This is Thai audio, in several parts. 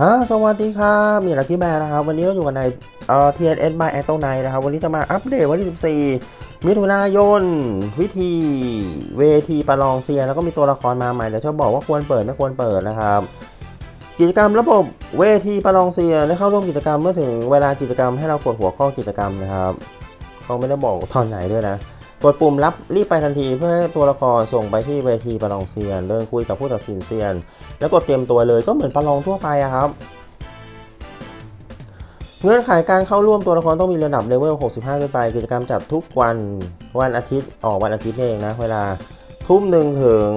ฮะสวัสดีครับ มีลักกี้แบร์นะครับ วันนี้เราอยู่กันในเอ่อ TNS by a t o n i g h t นะครับ วันนี้จะมาอัปเดตวันที่ 14 มิถุนายน วิธี เวทีประลองเซียนแล้วก็มีตัวละครมาใหม่ เดี๋ยวจะบอกว่าควรเปิดไม่ควรเปิดนะครับ กิจกรรมระบบเวทีประลองเซียนได้เข้าร่วมกิจกรรมเมื่อถึงเวลากิจกรรมให้เรากดหัวข้อกิจกรรมนะครับเขาไม่ได้บอกตอนไหนด้วยนะ กดปุ่มรับรีบไปทันทีเพื่อให้ตัวละครส่งไปที่เวทีประลองเซียน เริ่มคุยกับผู้ตัดสินเซียน แล้วกดเตรียมตัวเลยก็เหมือนประลองทั่วไปอะครับ เงื่อนไขการเข้าร่วมตัวละครต้องมีระดับเลเวล 65 ขึ้นไป กิจกรรมจัดทุกวันวันอาทิตย์ออกวันอาทิตย์นี่เองนะ เวลาทุ่มหนึ่งถึง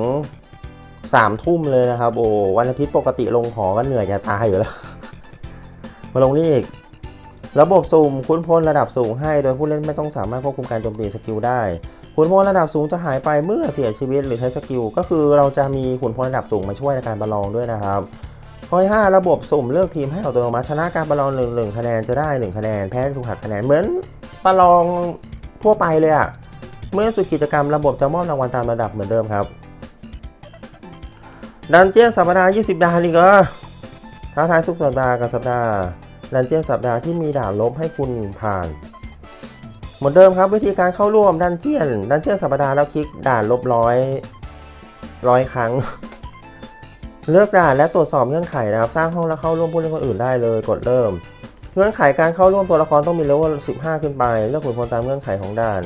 3ทุ่มเลยนะครับ โอ้วันอาทิตย์ปกติลงหอก็เหนื่อยจะตายอยู่แล้ว มาลงนี่อีก ระบบสุ่มคุ้นพลระดับสูงให้ โดยผู้เล่นไม่ต้องสามารถควบคุมการโจมตีสกิลได้ขุนพลระดับสูงจะหายไปเมื่อเสียชีวิตหรือใช้สกิล ก็คือเราจะมีขุนพลระดับสูงมาช่วยในการประลองด้วยนะครับข้อที่5ระบบสุ่มเลือกทีมให้อัตโนมัติชนะการประลองหนึ่งหนึ่งคะแนนจะได้ 1 คะแนนแพ้ถูกหักคะแนนเหมือนประลองทั่วไปเลยอะเมื่อสุดกิจกรรมระบบจะมอบรางวัลตามระดับเหมือนเดิมครับดันเจี้ยนสัปดาห์20 ดาวนี่ก็ท้าทายสุกสัปดาห์กับสัปดาห์ ดันเจียนสัปดาห์ที่มีด่านลบให้คุณผ่าน เหมือนเดิมครับวิธีการเข้าร่วมดันเจียน ดันเจียนสัปดาห์แล้วคลิกด่านลบร้อยร้อยครั้ง เลือกด่านและตรวจสอบเงื่อนไขนะครับ สร้างห้องแล้วเข้าร่วมผู้เล่นคนอื่นได้เลยกดเริ่ม เงื่อนไขการเข้าร่วมตัวละครต้องมีเลเวล15 ขึ้นไปเลือกขุนพลตามเงื่อนไขของด่าน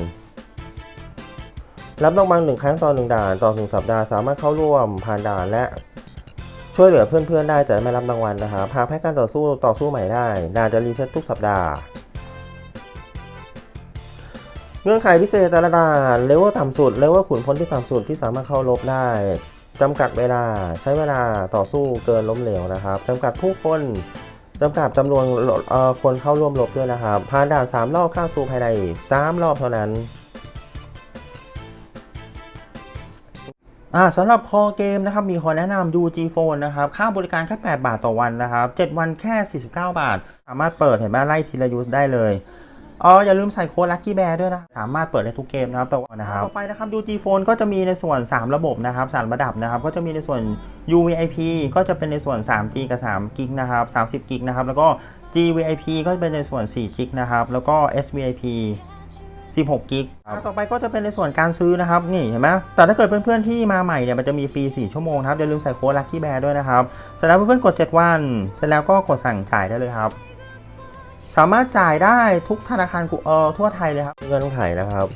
รับรางวัลหนึ่งครั้งต่อหนึ่งด่านต่อหนึ่งสัปดาห์สามารถเข้าร่วมผ่านด่านและ ช่วยเหลือเพื่อนๆได้แต่ไม่รับรางวัลนะครับหากแพ้การต่อสู้ต่อสู้ใหม่ได้ด่านจะรีเซ็ตทุกสัปดาห์เงื่อนไขพิเศษแต่ละด่านเลเวลต่ำสุดเลเวลขุนพลที่ต่ำสุดที่สามารถเข้ารบได้จำกัดเวลาใช้เวลาต่อสู้เกินล้มเหลวนะครับจำกัดผู้คนจำกัดจำนวนคนเข้าร่วมรบด้วยนะครับผ่านด่าน 3 รอบข้ามตูภายใน 3 รอบเท่านั้น สำหรับคอเกมนะครับมีขอแนะนำ UG Phone นะครับค่าบริการแค่ 8 บาทต่อวันนะครับ 7 วันแค่ 49 บาท สามารถเปิดเห็นไหมไล่ทีละยูสได้เลยอ๋ออย่าลืมใส่โค้ด Lucky Bear ด้วยนะ สามารถเปิดได้ทุกเกมนะครับต่อวันนะครับต่อไปนะครับ UG Phone ก็จะมีในส่วน 3 ระบบนะครับ3ระดับนะครับ ก็จะมีในส่วน UVIP ก็จะเป็นในส่วน 3G กับ3 g ิกนะครับ30 g ิกนะครับแล้วก็ GVIP ก็จะเป็นในส่วน4 g ิกนะครับแล้วก็ SVIP 16กิกต่อไปก็จะเป็นในส่วนการซื้อนะครับนี่เห็นไหมแต่ถ้าเกิดเพื่อนๆที่มาใหม่เนี่ยมันจะมีฟรี 4 ชั่วโมงนะครับอย่าลืมใส่โค้ด Lucky Bear ด้วยนะครับเสร็จแล้วเพื่อนๆกด 7 วัน เสร็จแล้วก็กดสั่งจ่ายได้เลยครับ สามารถจ่ายได้ทุกธนาคารกูเออทั่วไทยเลยครับเงื่อนไขนะครับ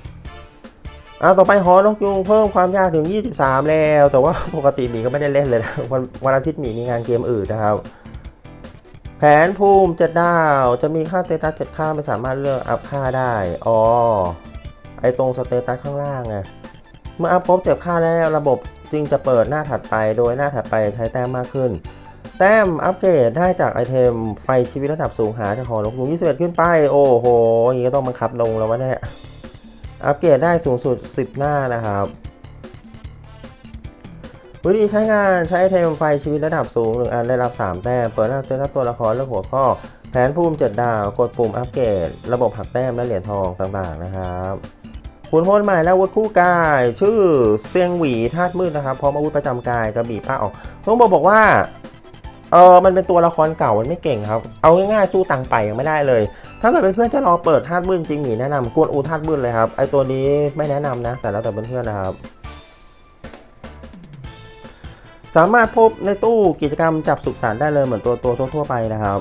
อ่าต่อไปหอนกยูงเพิ่มความยากถึง 23 แล้ว แต่ว่าปกติหมีก็ไม่ได้เล่นเลยนะวันวันอาทิตย์หมีมีงานเกมอื่นนะครับ แผนภูมิเจ็ดดาว จะมีค่าสเตตัสเจ็ดค่าไม่สามารถเลือกอัพค่าได้ อ๋อ ไอตรงสเตตัสข้างล่างไง เมื่ออัพครบเจ็ดค่าแล้วระบบจึงจะเปิดหน้าถัดไป โดยหน้าถัดไปใช้แต้มมากขึ้น แต้มอัปเกรดได้จากไอเทมไฟชีวิตระดับสูงหาจากหอนกยุง21 ขึ้นไป โอ้โห อย่างนี้ก็ต้องบังคับลงแล้ววะเนี่ย อัปเกรดได้สูงสุด 10 หน้านะครับ วิธีใช้งานใช้ไอเทมไฟชีวิตระดับสูงหนึ่งอันได้รับ 3 แต้ม เปิดหน้าเต้นตัวละครเลือกหัวข้อ แผนภูมิ7ดาว กดปุ่มอัปเกรด ระบบหักแต้มและเหรียญทองต่างๆนะครับคุณพลใหม่และอาวุธคู่กาย ชื่อเซียงหวีธาตุมืดนะครับพร้อมอาวุธประจำกายกระบี่ป้าออกต้องบอกบอกว่าเออมันเป็นตัวละครเก่ามันไม่เก่งครับ เอาง่ายๆสู้ตังไปยังไม่ได้เลย ถ้าเกิดเป็นเพื่อนจะรอเปิดธาตุมืดจริงหมีแนะนำกวนอูธาตุมืดเลยครับไอตัวนี้ไม่แนะนำนะ แต่แล้วแต่เพื่อนๆนะครับ สามารถพบในตู้กิจกรรมจับสุขสันได้เลยเหมือนตัวตัวทั่วไปนะครับ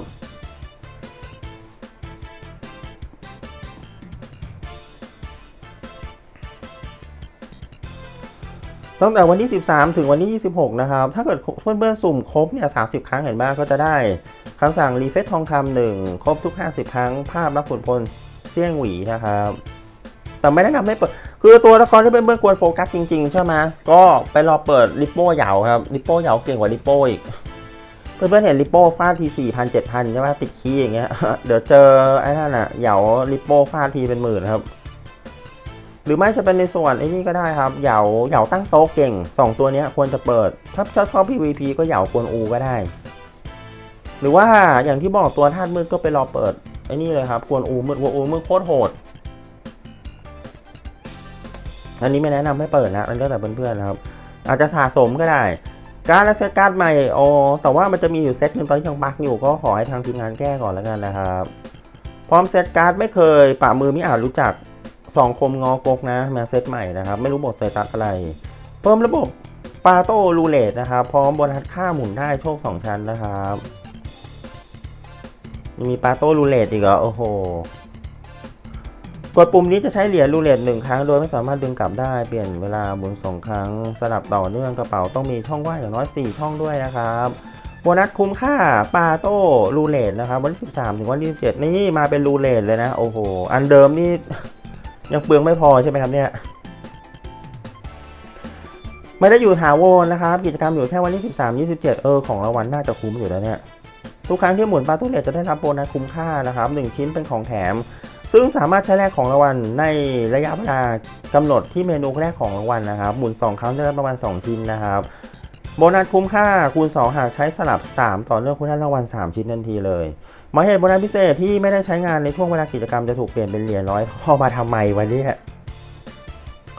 ตั้งแต่วันที่ 13 ถึงวันที่26 นะครับ ถ้าเกิดเพื่อนๆสุ่มครบเนี่ย 30 ครั้งเห็นบ้างก็จะได้คำสั่งรีเฟซทองคำหนึ่งครบทุก 50 ครั้งภาพรับผลพลเสี่ยงหวีนะครับ แต่ไม่แนะนำให้เปิด คือตัวละครที่เป็นเพื่อนควรโฟกัสจริง ๆ ใช่ไหมก็ไปรอเปิดริปโป้เหยาครับริปโป้เหยาเก่งกว่าริปโป้อีก เพื่อนๆเห็นริปโป้ฟาดทีสี่พันเจ็ดพันใช่ไหมติดคีย์อย่างเงี้ย เดี๋ยวเจอไอ้นั่นอะเหยาริปโป้ฟาดทีเป็นหมื่นครับ หรือไม่จะเป็นในส่วนไอ้นี่ก็ได้ครับเหยาเหยาตั้งโต๊ะเก่งสองตัวนี้ควรจะเปิด ถ้าชอบชอบ PVP ก็เหยากวนอูก็ได้ หรือว่าอย่างที่บอกตัวธาตุมืดก็ไปรอเปิดไอ้นี่เลยครับกวนอูมืดกวนอูมืดโคตรโหด อันนี้ไม่แนะนำให้เปิดนะมันแล้วแต่เพื่อนๆนะครับ อาจจะสะสมก็ได้ การดและเซตการ์ดใหม่โอแต่ว่ามันจะมีอยู่เซตหนึ่งตอนที่ยังบั๊กอยู่ก็ขอให้ทางทีมงานแก้ก่อนแล้วกันนะครับพร้อมเซตการ์ดไม่เคยป่ามือไม่อาจรู้จักสองคมงอกกนะมาเซตใหม่นะครับ ไม่รู้บทเซตัสอะไร เพิ่มระบบปาโต้รูเลตนะครับ พร้อมโบนัสค่าหมุนได้โชคสองชั้นนะครับ มีปาโต้รูเลตอีกเหรอโอ้โห กดปุ่มนี้จะใช้เหรียญรูเลตหนึ่งครั้งโดยไม่สามารถดึงกลับได้เปลี่ยนเวลาหมุนสองครั้งสลับต่อเนื่องกระเป๋าต้องมีช่องว่างอย่างน้อย 4 ช่องด้วยนะครับโบนัสคุ้มค่าปาโต้รูเลตนะครับวันที่13ถึงวันที่17นี่มาเป็นรูเลตเลยนะโอ้โหอันเดิมนี่ยังเปลืองไม่พอใช่ไหมครับเนี่ยไม่ได้อยู่ถาวรนะครับ กิจกรรมอยู่แค่วันที่13 27 เออของรางวัลน่าจะคุ้มอยู่แล้วเนี่ยทุกครั้งที่หมุนปาตู้เลตจะได้รับโบนัสคุ้มค่านะครับ1ชิ้นเป็นของแถม ซึ่งสามารถใช้แลกของรางวัลในระยะเวลากำหนดที่เมนูแรกของรางวัลนะครับ หมุน 2 ครั้งได้รับประมาณ2ชิ้นนะครับโบนัสคุ้มค่าคูณ 2 หากใช้สลับ 3 ต่อเนื่องคุณได้รางวัล 3 ชิ้นทันทีเลยหมายเหตุโบนัสพิเศษที่ไม่ได้ใช้งานในช่วงเวลากิจกรรมจะถูกเปลี่ยนเป็นเหรียญร้อยพอมาทำไมวันนี้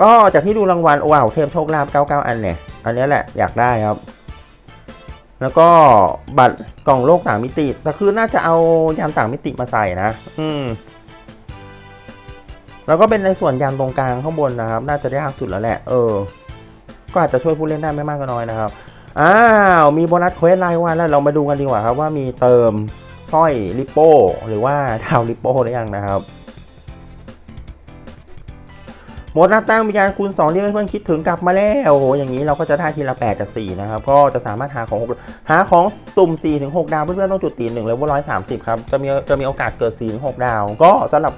ก็จากที่ดูรางวัลว้าวเทพโชคลาภ99 อันเนี่ย อันนี้แหละอยากได้ครับ แล้วก็บัตรกล่องโลกต่างมิติแต่คือน่าจะเอายานต่างมิติมาใส่นะ อืม แล้วก็เป็นในส่วนยานตรงกลางข้างบนนะครับ น่าจะได้ยากสุดแล้วแหละ เออ ก็อาจจะช่วยผู้เล่นได้ไม่มากก็น้อยนะครับ อ้าว มีโบนัสเควสรายวันแล้วเรามาดูกันดีกว่าครับว่ามีเติมสร้อยลิปโป้หรือว่าดาวลิปโป้หรือยังนะครับหมดหน้าตั้งวิญญาณคูณ2ที่เพื่อนๆคิดถึงกลับมาแล้วโอ้โหอย่างนี้เราก็จะได้ทีละ 8 จาก 4 นะครับ ก็จะสามารถหาของ6หาของสุ่ม 4 ถึง 6 ดาว เพื่อนๆต้องจุดตีหนึ่งเลเวล130 ครับ จะมีจะมีโอกาสเกิด 4 ถึง 6 ดาว ก็สำหรับ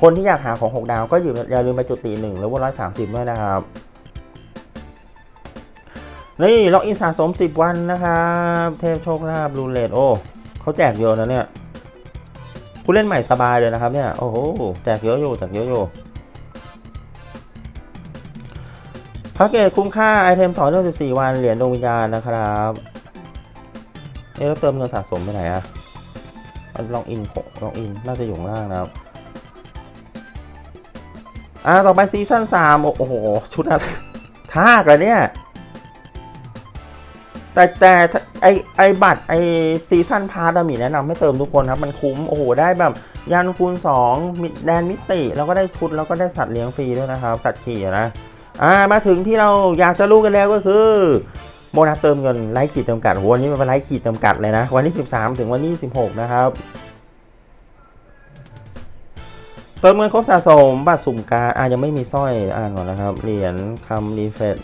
คนที่อยากหาของ 6 ดาวก็อย่าอย่าลืมไปจุดตีหนึ่งเลเวล130ด้วยนะครับ นี่ล็อกอินสะสม 10 วันนะครับ เทพโชคลาภรูเลตโอ้เขาแจกเยอะนะเนี่ยผู้เล่นใหม่สบายเลยนะครับเนี่ยโอ้โหแจกเยอะอยู่แจกเยอะอยู่พ็กเกจคุ้มค่าไอเทมต่อเนื่อง14 วันเหรียญดวงวิญญาณนะครับเอ๊ะแล้วเติมเงินสะสมไปไหนอะอันลองอินลองอินน่าจะอยู่งล่างนะครับ อ่าต่อไปซีซั่น3โอ้โห ชุดอะท่ากเลยเนี่ย แต่แต่ไอไอบัตรไอซีซั่นพาร์ตมีแนะนำให้เติมทุกคนครับ มันคุ้ม โอ้โห ได้แบบยันคูณ2มิแดนมิติ แล้วก็ได้ชุดแล้วก็ได้สัตว์เลี้ยงฟรีด้วยนะครับ สัตว์ขี่นะอ่ามาถึงที่เราอยากจะรู้กันแล้วก็คือโบนัสเติมเงินไร้ขีดจำกัดวันนี้มันเป็นไร้ขีดจำกัดเลยนะ วันที่ 13 ถึงวันที่ 16 นะครับ เติมเงินครบสะสมบัตรสุ่มการดอ่ายังไม่มีสร้อยอ่านก่อนนะครับ เหรียญคำรีเฟรช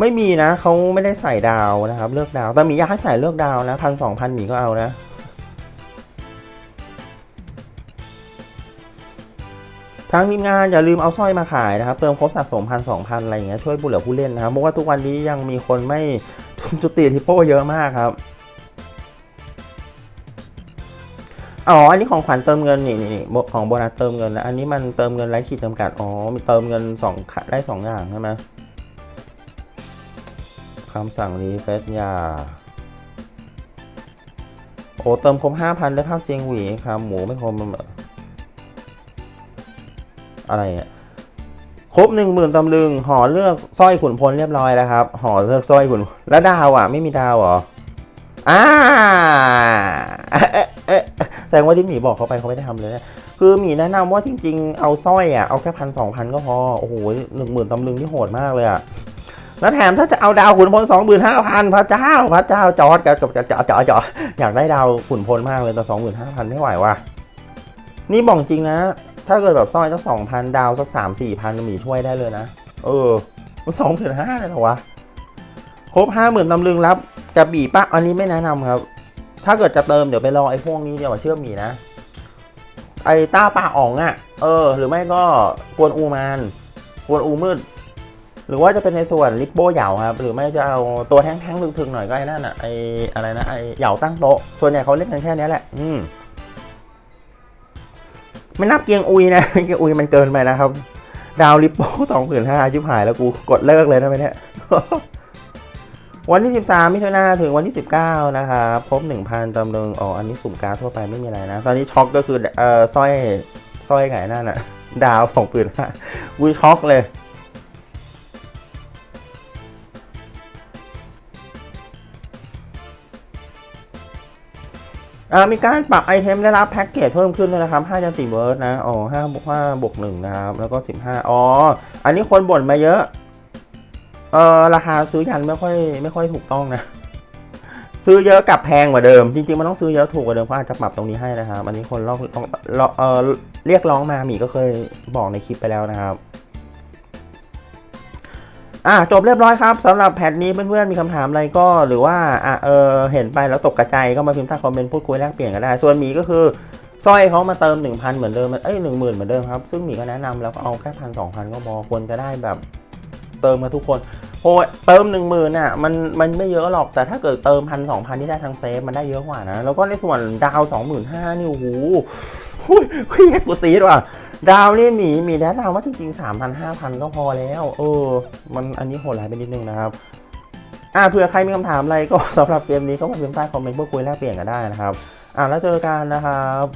ไม่มีนะเขาไม่ได้ใส่ดาวนะครับ เลือกดาว แต่มีอยากให้ใส่เลือกดาวนะพันสองพันหมีก็เอานะทางทีมงานอย่าลืมเอาสร้อยมาขายนะครับ เติมครบสะสมพันสองพันอะไรอย่างเงี้ยช่วยผู้เหลือผู้เล่นนะครับเพราะว่าทุกวันนี้ยังมีคนไม่จุติทิปโป้เยอะมากครับ อ๋อ อันนี้ของขวัญเติมเงินนี่นี่นี่ของโบนัสเติมเงินนะอันนี้มันเติมเงินไร้ขีดจำกัด อ๋อ มีเติมเงินสองได้สองอย่างใช่ไหมคำสั่งรีเฟซยา โอ้ เติมครบห้าพันได้ภาพเสียงหวีครับ หมูไม่ครบมันอะไรอะครบหนึ่งหมื่นตำลึงห่อเลือกสร้อยขุนพลเรียบร้อยแล้วครับห่อเลือกสร้อยขุนแล้วดาวอะ ไม่มีดาวหรออ่า แสดงว่าที่หมีบอกเขาไปเขาไม่ได้ทำเลยนะคือหมีแนะนำว่าจริง ๆ เอาสร้อยอะเอาแค่พันสองพันก็พอ โอ้โหหนึ่งหมื่นตำลึงที่โหดมากเลยอะแล้วแถมถ้าจะเอาดาวขุนพลสองหมื่นห้าพันพระเจ้าพระเจ้าจอดกับกับจอดจอดจออยากได้ดาวขุนพลมากเลยแต่สองหมื่นห้าพันไม่ไหวว่ะนี่บอกจริงนะ ถ้าเกิดแบบสร้อยสักสองพันดาวสักสามสี่พันหมีช่วยได้เลยนะ เออสองหมื่นห้าเลยเหรอวะ ครบห้าหมื่นตำลึงรับกระบี่ปะอันนี้ไม่แนะนำครับ ถ้าเกิดจะเติมเดี๋ยวไปรอไอ้พวกนี้เดี๋ยวมาเชื่อหมีนะ ไอ้ต้าปลาอ๋องอะ่ะ เออ หรือไม่ก็กวนอูมานกวนอูมืด หรือว่าจะเป็นในส่วนลิปโบเหยาครับ หรือไม่จะเอาตัวแห้งๆถึงๆหน่อยก็ไอ้นั่นอะไอ้อะไรนะไอเหยาตั้งโต๊ะ ส่วนใหญ่เขาเล่นกันแค่นี้แหละ อืมไม่นับเกียงอุยนะ เกียงอุยมันเกินไปนะครับ ดาวลิปโป้สองผืนห้าชิบหายแล้วกูกดเลิกเลยนะไปเนี่ย วันที่ 13 มิถุนาถึงวันที่ 19 นะครับครบ 1,000ตำลึงอ๋ออันนี้สุ่มการ์ดทั่วไปไม่มีอะไรนะ ตอนนี้ช็อกก็คือเอ่อสร้อยสร้อยไงนั่นอะดาวสองปืนห้ากูช็อกเลยอ่ามีการปรับไอเทมได้รับแพ็กเกจเพิ่มขึ้นด้วยนะครับ5จันติเวิร์ดนะ อ๋อ5บวก5บวก1นะครับ แล้วก็ 15 อ๋อ อันนี้คนบ่นมาเยอะ เออราคาซื้อยันไม่ค่อยไม่ค่อยถูกต้องนะ ซื้อเยอะกลับแพงกว่าเดิม จริงๆมันต้องซื้อเยอะถูกกว่าเดิมเพราะอาจจะปรับตรงนี้ให้นะครับอันนี้คนรอบต้องเออเรียกร้องมาหมีก็เคยบอกในคลิปไปแล้วนะครับอะจบเรียบร้อยครับสำหรับแพทนี้เพื่อนๆมีคำถามอะไรก็หรือว่าอะเออเห็นไปแล้วตกกระจายก็มาพิมพ์ใต้คอมเมนต์พูดคุยแลกเปลี่ยนกันได้ ส่วนหมีก็คือสร้อยเขามาเติม 1,000 เหมือนเดิมเอ้ยหนึ่งหมื่นเหมือนเดิมครับ ซึ่งหมีก็แนะนำแล้วก็เอาแค่พันสองพันก็พอควรจะได้แบบ เติมมาทุกคนโอ้เติมหนึ่งหมื่นอะมันมันไม่เยอะหรอกแต่ถ้าเกิดเติมพันสองพันที่ได้ทางเซฟมันได้เยอะกว่านะ แล้วก็ในส่วนดาวสองหมื่นห้านี่โอ้โหเฮ้ยกูซีดว่ะดาวนี่มีมีแนะนำว่าจริงๆสามพันห้าพันก็พอแล้ว เออ มันอันนี้โหดร้ายไปนิดนึงนะครับอ่าเผื่อใครมีคำถามอะไรก็สำหรับเกมนี้ก็มาพิมพ์ใต้คอมเมนต์เพูดคุยแลกเปลี่ยนกันได้นะครับ อ่าแล้วเจอกันนะครับ